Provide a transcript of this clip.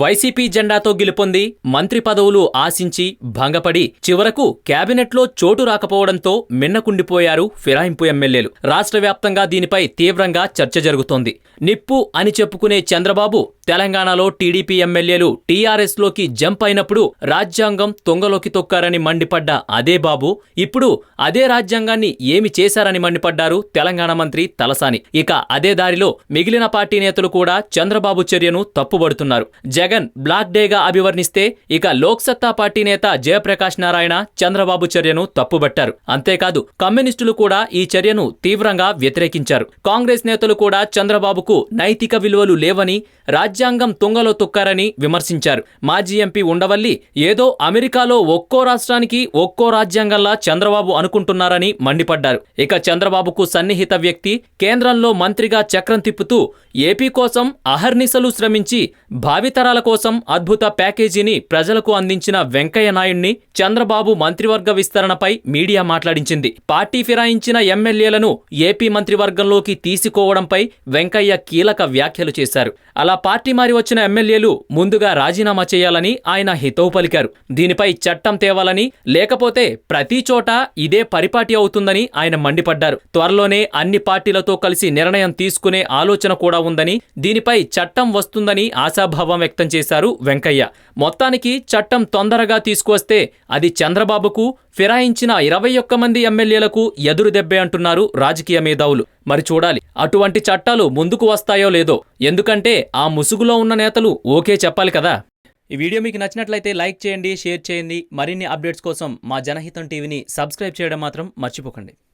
YCP జెండాతో గెలుపొంది మంత్రి పదవులు ఆశించి భంగపడి చివరకు కేబినెట్లో చోటు రాకపోవడంతో మిన్నకుండిపోయారు ఫిరాయింపు ఎమ్మెల్యేలు. రాష్ట్ర వ్యాప్తంగా దీనిపై తీవ్రంగా చర్చ జరుగుతోంది. నిప్పు అని చెప్పుకునే చంద్రబాబు తెలంగాణలో టీడీపీ ఎమ్మెల్యేలు టీఆర్ఎస్లోకి జంప్ అయినప్పుడు రాజ్యాంగం తొంగలోకి తొక్కారని మండిపడ్డ అదే బాబు ఇప్పుడు అదే రాజ్యాంగాన్ని ఏమి చేశారని మండిపడ్డారు తెలంగాణ మంత్రి తలసాని. ఇక అదే దారిలో మిగిలిన పార్టీ నేతలు కూడా చంద్రబాబు చర్యను తప్పుబడుతున్నారు. జగన్ బ్లాక్ డేగా అభివర్ణిస్తే ఇక లోక్సత్తా పార్టీ నేత జయప్రకాష్ నారాయణ చంద్రబాబు చర్యను తప్పుబట్టారు. అంతేకాదు కమ్యూనిస్టులు కూడా ఈ చర్యను తీవ్రంగా వ్యతిరేకించారు. కాంగ్రెస్ నేతలు కూడా చంద్రబాబుకు నైతిక విలువలు లేవని రాజ్యాంగం తుంగలో తొక్కారని విమర్శించారు. మాజీ ఎంపీ ఉండవల్లి ఏదో అమెరికాలో ఒక్కో రాష్ట్రానికి ఒక్కో రాజ్యాంగంలా చంద్రబాబు అనుకుంటున్నారని మండిపడ్డారు. ఇక చంద్రబాబుకు సన్నిహిత వ్యక్తి కేంద్రంలో మంత్రిగా చక్రం తిప్పుతూ ఏపీ కోసం అహర్నిశలు శ్రమించి భావితరాల కోసం అద్భుత ప్యాకేజీని ప్రజలకు అందించిన వెంకయ్య నాయుడిని చంద్రబాబు మంత్రివర్గ విస్తరణపై మీడియా మాట్లాడించింది. పార్టీ ఫిరాయించిన ఎమ్మెల్యేలను ఏపీ మంత్రివర్గంలోకి తీసుకోవడంపై వెంకయ్య కీలక వ్యాఖ్యలు చేశారు. అలా పార్టీ మారి వచ్చిన ఎమ్మెల్యేలు ముందుగా రాజీనామా చేయాలని ఆయన హితవు పలికారు. దీనిపై చట్టం తేవాలని లేకపోతే ప్రతి చోట ఇదే పరిపాటి అవుతుందని ఆయన మండిపడ్డారు. త్వరలోనే అన్ని పార్టీలతో కలిసి నిర్ణయం తీసుకునే ఆలోచన కూడా ఉందని దీనిపై చట్టం వస్తుందని ఆశాభావం వ్యక్తం చేశారు వెంకయ్య. మొత్తానికి చట్టం తొందరగా తీసుకువస్తే అది చంద్రబాబుకు ఫిరాయించిన ఇరవై ఒక్క మంది ఎమ్మెల్యేలకు ఎదురు దెబ్బే అంటున్నారు రాజకీయ మేధావులు. మరి చూడాలి అటువంటి చట్టాలు ముందుకు వస్తాయో లేదో. ఎందుకంటే ఆ ముసుగులో ఉన్న నేతలు ఓకే చెప్పాలి కదా. ఈ వీడియో మీకు నచ్చినట్లయితే లైక్ చేయండి షేర్ చేయండి. మరిన్ని అప్డేట్స్ కోసం మా జనహితం టీవీని సబ్స్క్రైబ్ చేయడం మాత్రం మర్చిపోకండి.